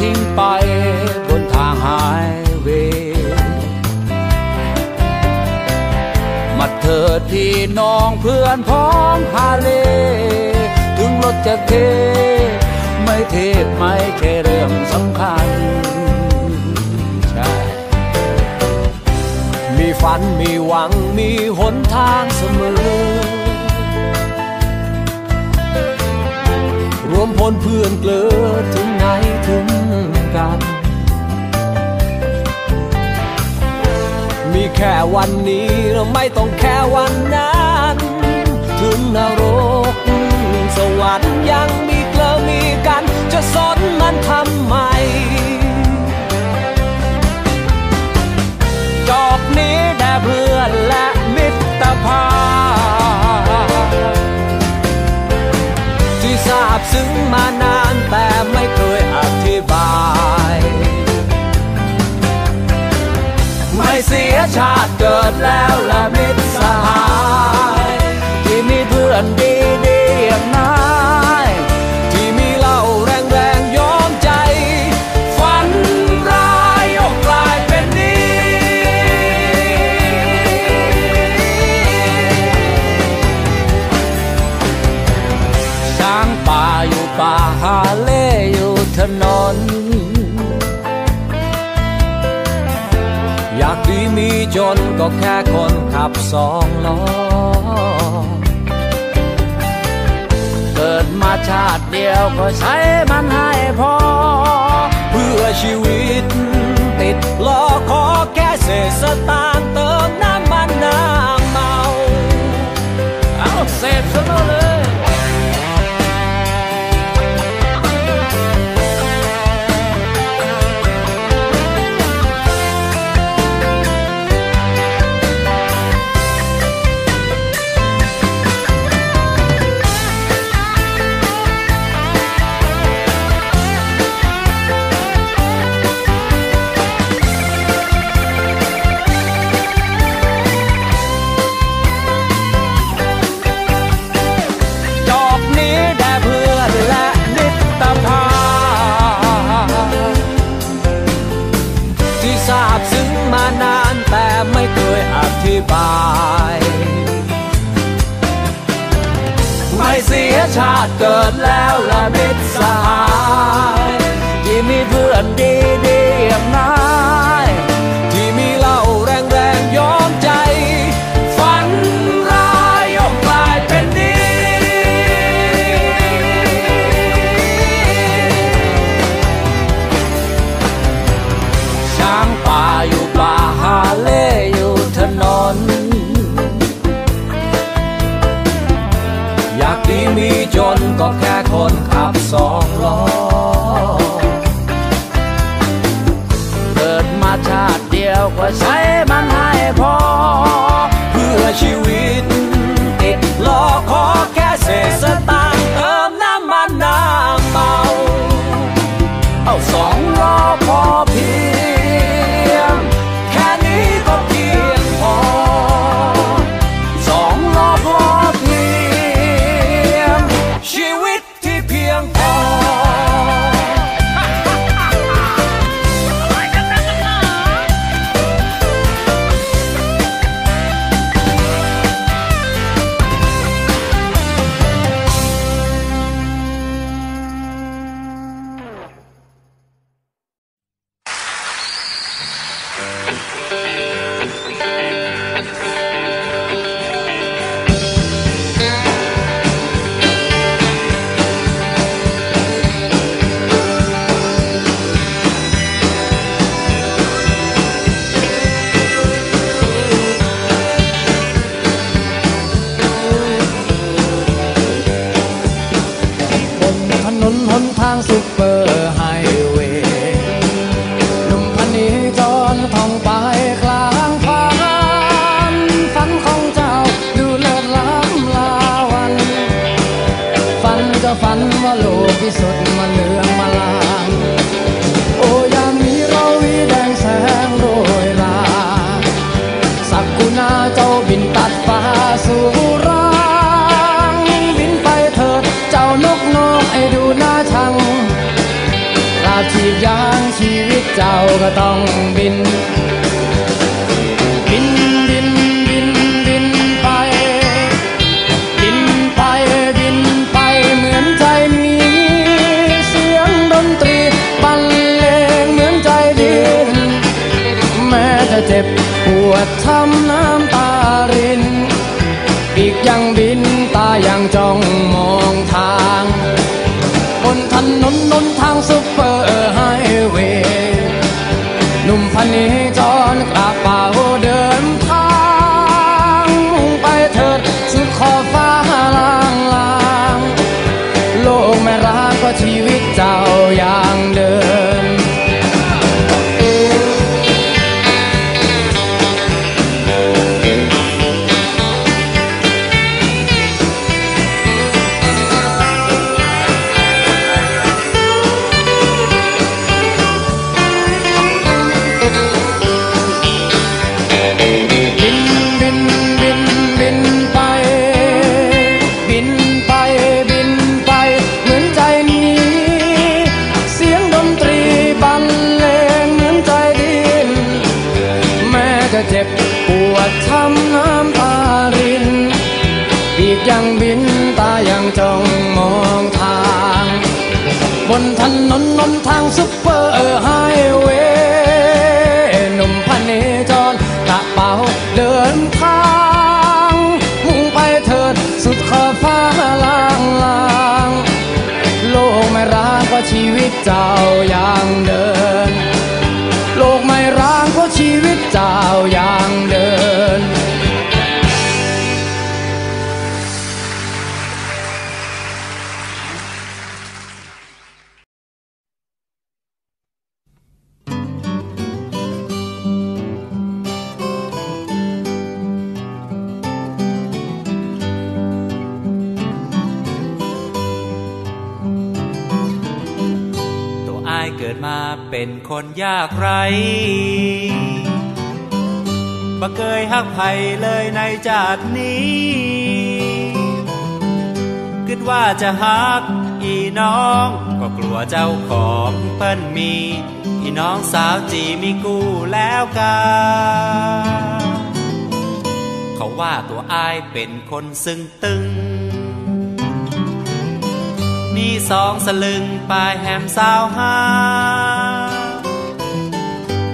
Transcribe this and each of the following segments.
ทิ้งไปบนทางหายเว มาเถิดพี่น้องเพื่อนพ้องฮาเล ถึงรถจะเท ไม่เทไม่แค่เรื่องสำคัญใช่มีฝันมีหวังมีหนทางเสมอรวมพลเพื่อนเกลือถึงไหนถึง กัน มีแค่วันนี้เราไม่ต้องแค่วันนั้น ถึงนรกสวรรค์ยังมีเกลอมีกัน จะสนมันทำไม จอกนี้แด่เพื่อนและมิตรภาพที่ทราบซึ้งมานาน ชาติเกิดแล้วละมิตรสหาย ขับสองล้อ เกิดมาชาติเดียวก็ใช้มันให้พอ เพื่อชีวิตติดล้อขอแค่เศษสตางค์เติมน้ำมันน้ำเมา เอาเศษซะเลย บาย ไม่เสียชาติเกิดแล้วละมิตรสหายที่มีเพื่อนดีาติเดี ที่สุดมันเหลืองมาลางโอ้ยามนี้เราวีแดงแสงโรยราสักกุณาเจ้าบินตัดฟ้าสู่รังบินไปเถิดเจ้านกน้องไอ้ดูหน่าชังลาบชีพยางชีวิตเจ้าก็ต้องบิน จะเจ็บปวดทำน้ำตาริน อีกยังบินตายังจ้องมองทาง บนถนนนนทางซุปเปอร์ไฮเวย์หนุ่มพันนี้จ ดทำน้ำตารินปีกยังบินตายังจ้องมองทาง บนถนนนนทางซุปเปอร์ไฮเวย์หนุ่มพเนจรกระเป๋าเดินทางมุ่งไปเถิดสุดขอบฟ้าล่างลางโลกไม่ร้างก็ชีวิตเจ้ายังเดิน โลกไม่ร้างก็ชีวิตเจ้ายังายเกิดมาเป็นคนยากไรบ่เคยหักไผเลยในจาดนี้คิดว่าจะหักอีน้อง ก็กลัวเจ้าของเปิ้นมี อีน้องสาวจีมีกู้แล้วกาเขาว่าตัวอายเป็นคนซึ่งตึง สองสลึงปลายแหมสาวหา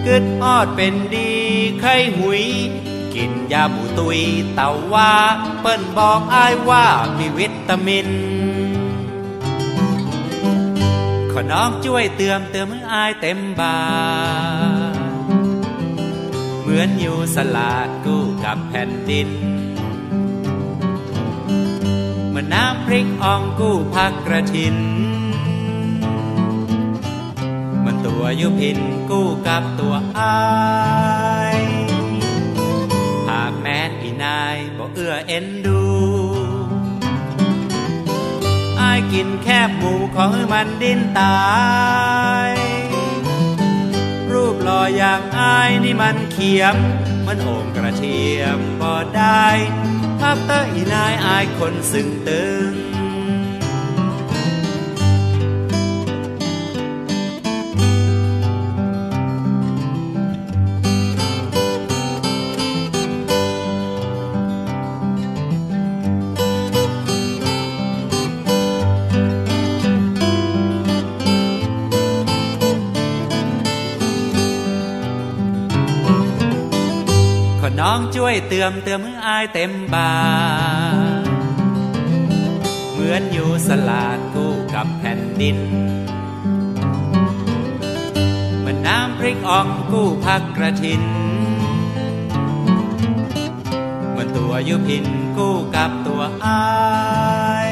กึดออดเป็นดีไข้หุย กินยาบูตุยเต่าว่าเปิ้นบอกอายว่ามีวิตามิน ขอน้องช่วยเตือมเตือมมืออายเต็มบาเหมือนอยู่สลาดกู้กับแผ่นดิน น้ำพริกอ่องกู้พักกระถินมือนตัวยุพินกู้กับตัวอายหากแม้นอีนายบ่เอื้อเอ็นดูอายกินแคบหมูขอให้มันดิ้นตาย รูปหล่ออย่างอายนี่มันเขียม มันโอ่งกระเทียมบ่ได้ พักเตออีนายอายคนซึ่งตึง น้องช่วยเตือมเตือมมืออายเต็มบาเหมือนอยู่สลาดกู้กับแผ่นดินเหมือนน้ำพริกอ่องกู้พักกระถินเหมือนตัวยุพินกู้กับตัวอาย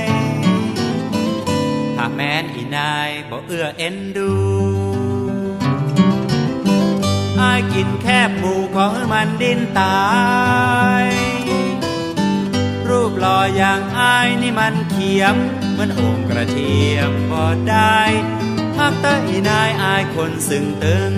หากแม้นอีนายบ่เอื้อเอ็นดู กินแคบหมูของมันดิ้นตาย รูปหล่ออย่างอายนี่มันเขียมเหมือนโอ่งกระเทียมบ่ได้ภาคใต้นายอายคนซึ่งตึง